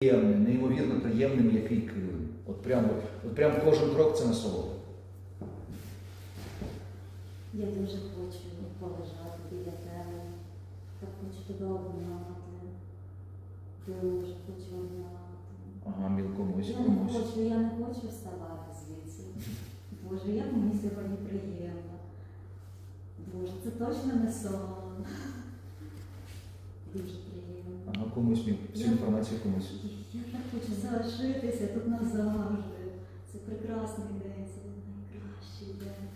приємний, неймовірно приємний м'який килим. От прям, от прям кожен крок це насолода. Я дуже хочу полежати біля тебе. Так хочу тебе обняти. Дуже хочу обняти. Ага, міл комусь, Я не хочу, я не хочу вставати звідси. Боже, як мені сьогодні приємно. Боже, це точно не сон. Дуже приємно. Ага, комусь міл. Всю інформацію комусь. Я так хочу залишитися тут назавжди. Це прекрасний день, це найкращий день.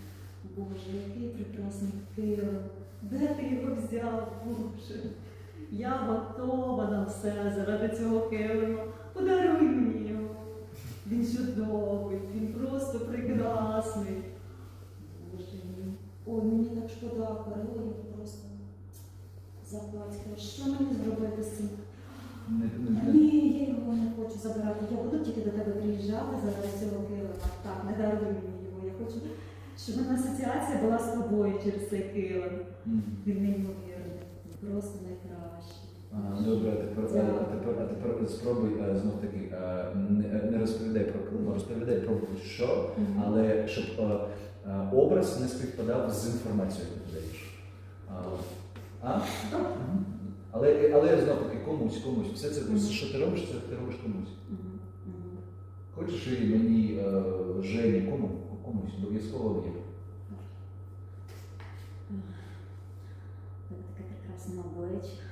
Боже, який прекрасний Київ. Де ти його взяв, Боже? Я готова на все заради цього Києва. Подаруй мені його. Він чудовий, він просто прекрасний. Боже мій. Ой, мені так шкода, Карло, просто заплачу. Що мені зробити з цим ні, я його не хочу забирати. Я буду тільки до тебе приїжджати заради цього килима. Так, не даруй мені його. Я хочу, щоб мене асоціація була з тобою через цей килим. Він неймовірний, просто найкращий. Ага, добре, а тепер, а, а тепер, а тепер спробуй е, знов таки е, не, не розповідай про килим, а розповідай про що, але щоб е, е, образ не співпадав з інформацією, яку ти даєш. А? Але, але знов таки комусь, комусь. Все це, Мгм. що ти робиш, це ти робиш комусь. Хочеш і мені е, Жені, кому? Комусь, обов'язково є. Так, таке прекрасне обличчя.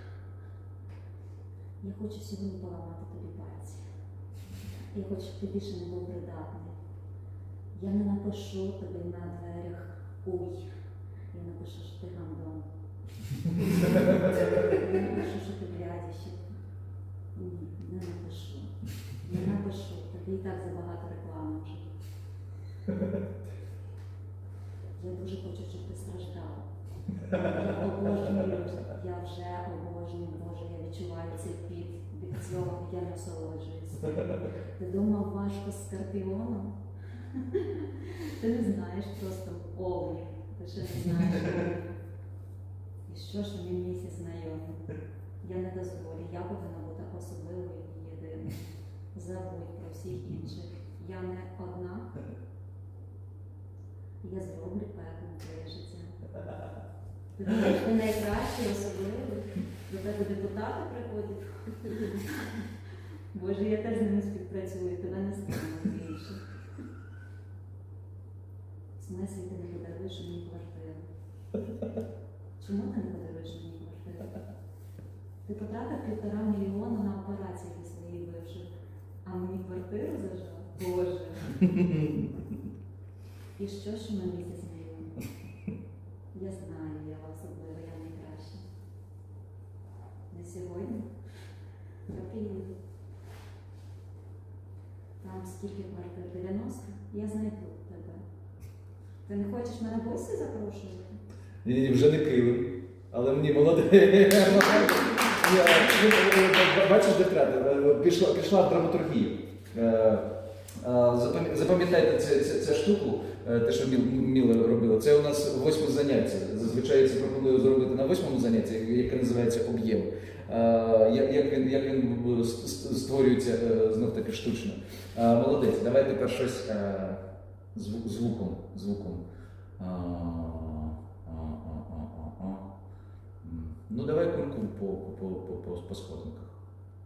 Я хочу сьогодні поламати тобі пальці. Я хочу, щоб ти більше не був придатний. Я не напишу тобі на дверях уй. Я напишу, що ти гандон. Що ти глядящий. Ні, не напишу. Не напишу. Тобі і так забагато реклами вже. Я дуже хочу, щоб ти страждав. Я я вже обожнюю, Боже, я відчуваю цей піт, від цього я насолоджуюся. Ти думав важко з скорпіоном? Ти не знаєш просто овні. Ти ще не знаєш. І що ж мені місяць знайомий? Я не дозволю, я повинна бути особливою і єдиною. Забудь про всіх інших. Я не одна. Я зроблю певне твоє життя. Ти найкращий, особливий. До тебе депутати приходять. Боже, я теж з ними співпрацюю, тебе не стане більше. В смислі ти не подаруєш мені квартиру? Чому ти не подаруєш мені квартиру? Ти потратив півтора мільйона на операції для своїх бивших, а мені квартиру зажав? Боже. І що ж ми місяць знайомі? Я знаю, я особлива, я найкраща. Не сьогодні. Я приїду. Там скільки квартир? 90? Я знайду тебе. Ти не хочеш мене в гості запрошувати? Ні, ні, вже не килим. Але мені ну, Бачиш, де втрати? Пішла, пішла в драматургію. Е, е, запам'я- Запам'ятайте цю, штуку, е, те, що Міл, Міла робила. Це у нас восьме заняття. Зазвичай я це пропоную зробити на восьмому занятті, яке називається об'єм. Е, Як, він, як він створюється е, знов таки штучно. Е, Молодець, давай тепер щось е, звуком. звуком. А, а, а, а, а, а. М. Ну, давай кульку по, по, по, по, по сходинках.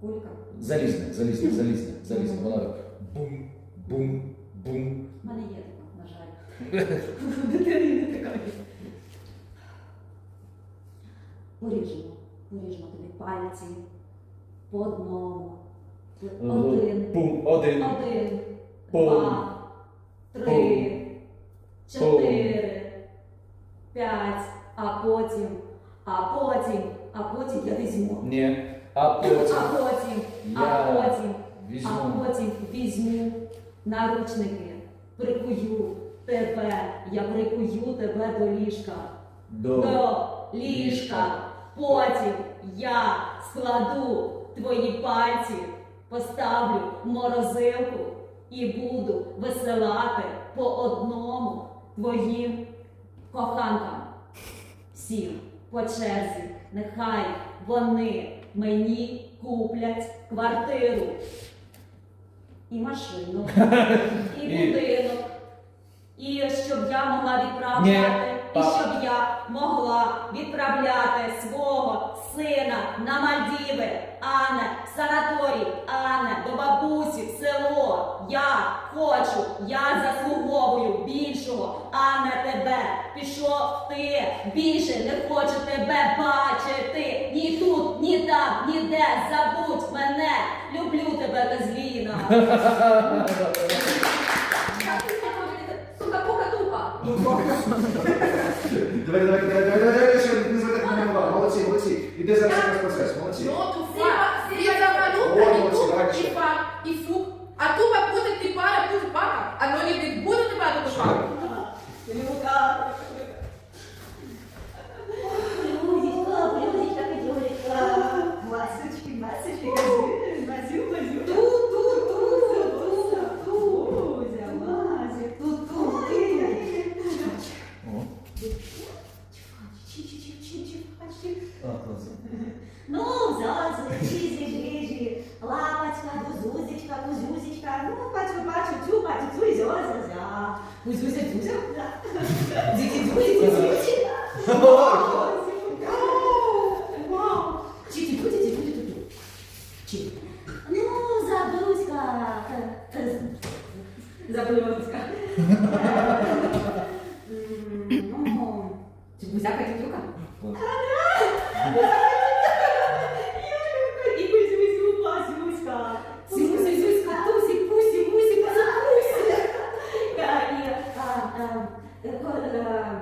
Кулька. Залізне, залізне, залізне, залізне. Вона так бум, бум, бум. У мене є така, на жаль. У дитини не така. Поріжемо. Поріжемо тобі пальці по одному. Один. Бум, один. Один. Два. Три. Чотири. П'ять. Потім. А потім. А потім я візьму. Ні. А А потім потім. А я потім. А візьму. потім візьму наручники, прикую тебе, я прикую тебе до ліжка. До. До ліжка. Потім я складу твої пальці, поставлю в морозилку і буду висилати по одному твоїм коханкам. Всім по черзі, нехай вони мені куплять квартиру, і машину, і будинок. І щоб я могла відправляти, і щоб я могла відправляти свого сина на Мальдіви, а не в санаторій, а не до бабусі в село. Я хочу, я заслуговую більшого, а. Пішов ти більше не хочу тебе бачити. Ні тут, ні там, ніде. Забудь мене. Люблю тебе, Казліна. Сука, пука, тупа. Давай, давай, давай, давай, давай, давай, ще не звертайте на мене увагу. Молодці, молодці. Іде зараз якийсь процес, молодці. Ну, туфа, света Santíssima Igreja, lá participar dos usos, que para os usos, para não participar, participar, participar, os usos, ah, os usos, os usos, diz que os usos, Ну, забыла, забыла сказать. Ну, тебя хотите рука? Ко- е,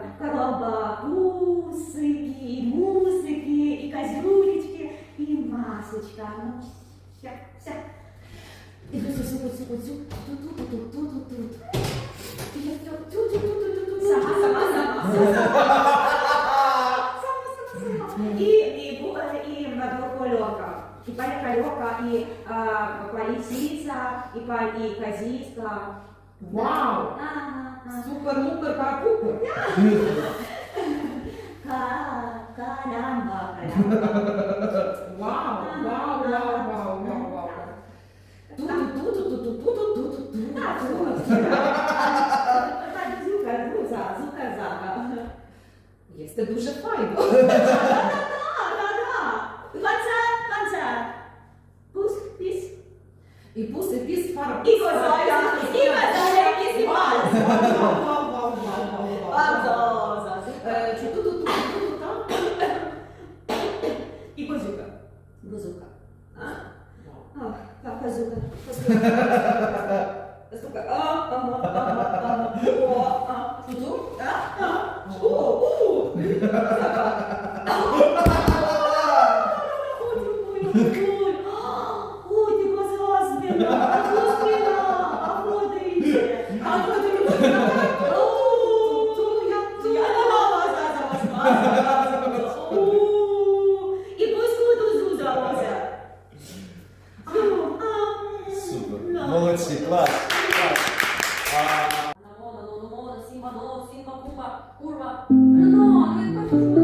і мусики, і козюлечки, і масочка. Ну, вся, вся. І тут, тут, тут, тут, тут, тут, тут, тут, тут, тут, тут. І я тут, тут, тут, тут, тут, тут. Сама, сама, сама. Сама, і, бу- і кольорка. І пані кольорка, і а, сіса, і пані казіська. Вау! Супер, мупер, парапупер! Карамба! Вау! Вау, вау, вау, вау, вау! Тут, тут, тут, тут, тут, тут, тут, тут, Да, тут! Зука, зуза, зука, зага. Este duże fajne. Da, da, da, da. Panca, panca. Pus, pis. I pusy, pis, far. I go zajmę. Vazosa. De tudo, tudo, tudo, tá? E bazuca. Bazuca. Ah? Ah, tá, bazuca. Bazuca. Ah, ah, ah, ah, ah. Tudo? Ah, ah. Uh, uh. Кума, курва. Ну, не кажу, ну,